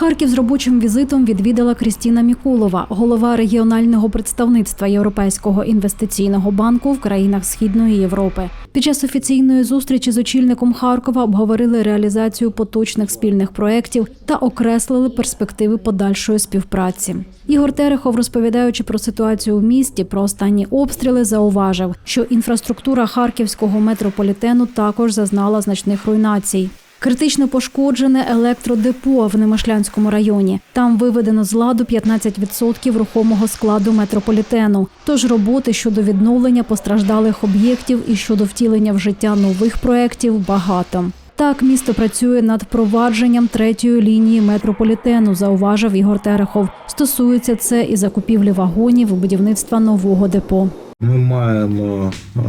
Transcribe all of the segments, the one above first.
Харків з робочим візитом відвідала Крістіна Мікулова, голова регіонального представництва Європейського інвестиційного банку в країнах Східної Європи. Під час офіційної зустрічі з очільником Харкова обговорили реалізацію поточних спільних проєктів та окреслили перспективи подальшої співпраці. Ігор Терехов, розповідаючи про ситуацію у місті, про останні обстріли, зауважив, що інфраструктура харківського метрополітену також зазнала значних руйнацій. Критично пошкоджене електродепо в Немишлянському районі. Там виведено з ладу 15% рухомого складу метрополітену. Тож роботи щодо відновлення постраждалих об'єктів і щодо втілення в життя нових проєктів багато. Так, місто працює над провадженням третьої лінії метрополітену, зауважив Ігор Терехов. Стосується це і закупівлі вагонів, і будівництва нового депо. Ми маємо, е,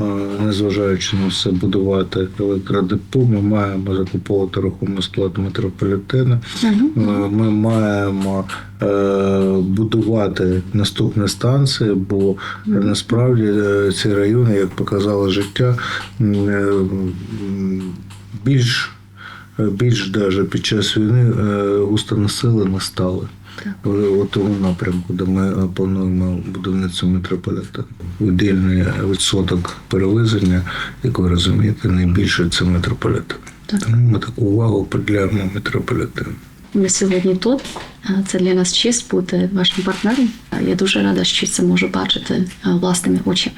незважаючи на все, будувати електродепо, ми маємо закуповувати рухомий склад метрополітену. Е, Ми маємо е, будувати наступні станції, бо насправді ці райони, як показало життя, більш більш даже під час війни густонаселені стали. У тому напрямку, де ми е, плануємо будівництво метрополітену. Віддільний відсоток перевезення, як ви розумієте, найбільше це метрополітен. Тому ми таку увагу приділяємо метрополітену. Ми сьогодні тут. Е, Це для нас честь бути вашим партнером. Е, Я дуже рада, що це можу бачити власними очима.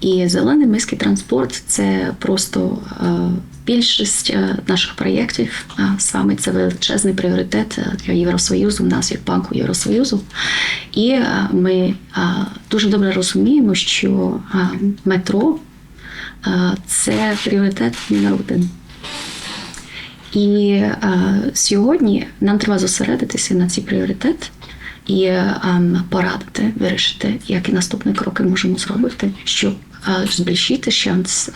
І зелений міський транспорт це просто е, більшість е, наших проєктів. Е, Саме це величезний пріоритет е, для Євросоюзу, нас як банку Євросоюзу. І ми дуже добре розуміємо, що метро це пріоритет номер один. І сьогодні нам треба зосередитися на цей пріоритет і е, порадити, вирішити, які наступні кроки можемо зробити, щоб е, збільшити шанс е,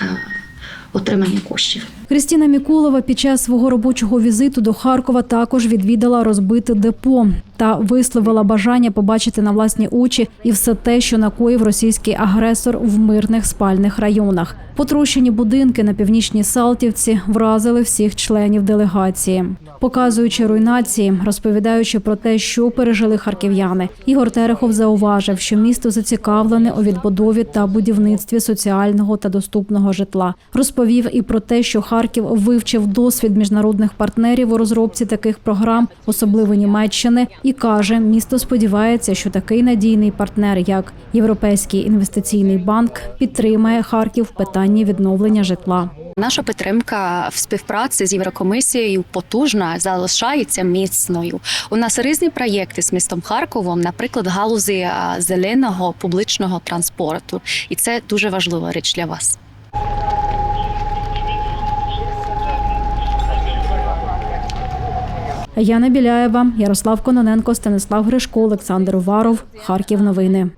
отримання коштів. Крістіна Мікулова під час свого робочого візиту до Харкова також відвідала розбите депо та висловила бажання побачити на власні очі і все те, що накоїв російський агресор в мирних спальних районах. Потрощені будинки на північній Салтівці вразили всіх членів делегації, показуючи руйнації, розповідаючи про те, що пережили харків'яни. Ігор Терехов зауважив, що місто зацікавлене у відбудові та будівництві соціального та доступного житла. Розповів і про те, що Харків вивчив досвід міжнародних партнерів у розробці таких програм, особливо Німеччини, і каже, місто сподівається, що такий надійний партнер, як Європейський інвестиційний банк, підтримає Харків в питанні відновлення житла. Наша підтримка в співпраці з Єврокомісією потужна залишається міцною. У нас різні проєкти з містом Харковом, наприклад, галузі зеленого публічного транспорту, і це дуже важлива річ для вас. Яна Біляєва, Ярослав Кононенко, Станислав Гришко, Олександр Уваров. Харків. Новини.